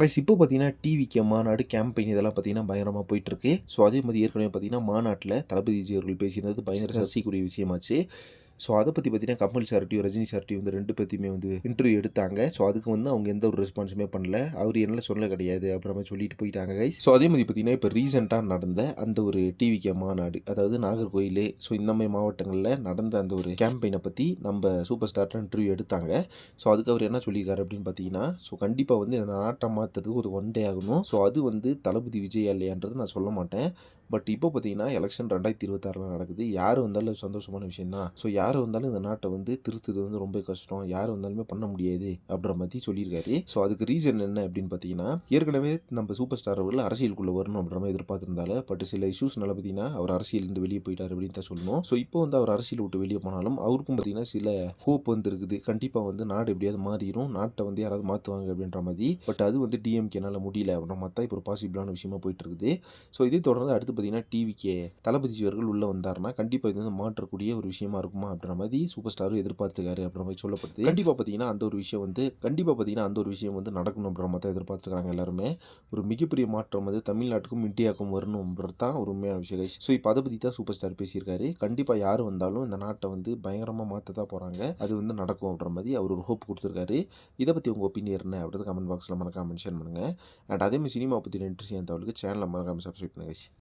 Guys இப்போ பார்த்தீங்கன்னா டிவிக்கு மாநாடு கேம்பெயின் இதெல்லாம் பார்த்தீங்கன்னா பயங்கரமாக போயிட்டுருக்கு. ஸோ அதே மாதிரி ஏற்கனவே பார்த்தீங்கன்னா மாநாட்டில் தளபதி விஜய் அவர்கள் பேசியிருந்தது பயங்கர சர்ச்சைக்குரிய விஷயமாச்சு. ஸோ அதை பற்றி பார்த்தீங்கன்னா கமல் சார்ட்டியும் ரஜினி சார்ட்டையும் வந்து ரெண்டு பற்றியுமே வந்து இன்டர்வியூ எடுத்தாங்க. ஸோ அதுக்கு வந்து அவங்க எந்த ஒரு ரெஸ்பான்ஸுமே பண்ணல. அவர் என்ன சொல்ல கிடையாது அப்புறமா சொல்லிட்டு போயிட்டாங்க கைஸ் ஸோ அதே மாதிரி பார்த்தீங்கன்னா இப்போ ரீசெண்டாக நடந்த அந்த ஒரு டிவிக்கு மாநாடு அதாவது நாகர்கோயில் ஸோ இந்த மாதிரி மாவட்டங்களில் நடந்த அந்த ஒரு கேம்பெயினை பற்றி நம்ம சூப்பர் ஸ்டார்ட்ட இன்டர்வியூ எடுத்தாங்க. ஸோ அதுக்கு அவர் என்ன சொல்லியிருக்காரு அப்படின்னு பார்த்தீங்கன்னா ஸோ கண்டிப்பாக வந்து இந்த நாட்டை மாற்றுறதுக்கு ஒரு ஒன் டே ஆகணும். ஸோ அது வந்து தளபதி விஜய் இல்லையான்றது நான் சொல்ல மாட்டேன். பட் இப்போ பார்த்தீங்கன்னா எலெக்ஷன் ரெண்டாயிரத்தி இருபத்தாறில் நடக்குது. யார் வந்தாலும் சந்தோஷமான விஷயம் தான் ஸோ யார் யார் வந்தாலும் இந்த நாட்டை வந்து திருத்துறது வந்து ரொம்ப கஷ்டம். யார் வந்தாலுமே பண்ண முடியாது அப்படின்ற மாதிரி சொல்லியிருக்காரு. ஸோ அதுக்கு ரீசன் என்ன அப்படின்னு பார்த்தீங்கன்னா ஏற்கனவே நம்ம சூப்பர் ஸ்டார் அவர்கள் அரசியலுக்குள்ளே வரணும் அப்படின்ற மாதிரி எதிர்பார்த்துருந்தால பட் சில இஷ்யூஸ்னால பார்த்தீங்கன்னா அவர் அரசியலேருந்து வெளியே போயிட்டார் அப்படின்னு தான் சொல்லணும். ஸோ இப்போ வந்து அவர் அரசியல் விட்டு வெளியே போனாலும் அவருக்கும் பார்த்தீங்கன்னா சில ஹோப் வந்து இருக்குது கண்டிப்பாக வந்து நாடு எப்படியாவது மாறிடும் நாட்டை வந்து யாராவது மாற்றுவாங்க அப்படின்ற மாதிரி. பட் அது வந்து டிஎம்கேனால் முடியல அப்படின்ற மாதிரி தான் இப்போ ஒரு பாசிபிளான விஷயமா போயிட்டு இருக்குது ஸோ இதே தொடர்ந்து அடுத்து பார்த்தீங்கன்னா டிவிக்கே தளபதி அவர்கள் உள்ளே வந்தாருன்னா கண்டிப்பாக இது வந்து மாற்றக்கூடிய ஒரு விஷயமா இருக்குமா அப்படின்ற மாதிரி சூப்பர் ஸ்டாரும் எதிர்பார்த்துருக்காரு அப்படின்ற மாதிரி சொல்லப்படுது. கண்டிப்பாக பார்த்தீங்கன்னா அந்த ஒரு விஷயம் வந்து கண்டிப்பாக பார்த்தீங்கன்னா அந்த ஒரு விஷயம் வந்து நடக்கணும் அப்படின்ற மாதிரி தான் எதிர்பார்த்துருக்காங்க எல்லாருமே. ஒரு மிகப்பெரிய மாற்றம் வந்து தமிழ்நாட்டுக்கும் இந்தியாவுக்கும் வரணுன்றது தான் ஒரு உண்மையான விஷயம் ஸோ இப்போ அதை பற்றி தான் சூப்பர் ஸ்டார் பேசியிருக்காரு. கண்டிப்பாக யார் வந்தாலும் இந்த நாட்டை வந்து பயங்கரமாக மாற்ற தான் போகிறாங்க அது வந்து நடக்கும் அப்படின்ற மாதிரி அவர் ஒரு ஹோப் கொடுத்துருக்காரு. இதை பற்றி உங்கள் ஒப்பீனியன் என்ன அப்படின்றது கமெண்ட் பாக்ஸில் மறக்காம மென்ஷன் பண்ணுங்கள் அண்ட் அதே மாதிரி சினிமா பற்றி இன்ட்ரெஸ்ட் தகவலுக்கு சேனலை மறக்காம சப்ஸ்கிரைப் பண்ணுங்க.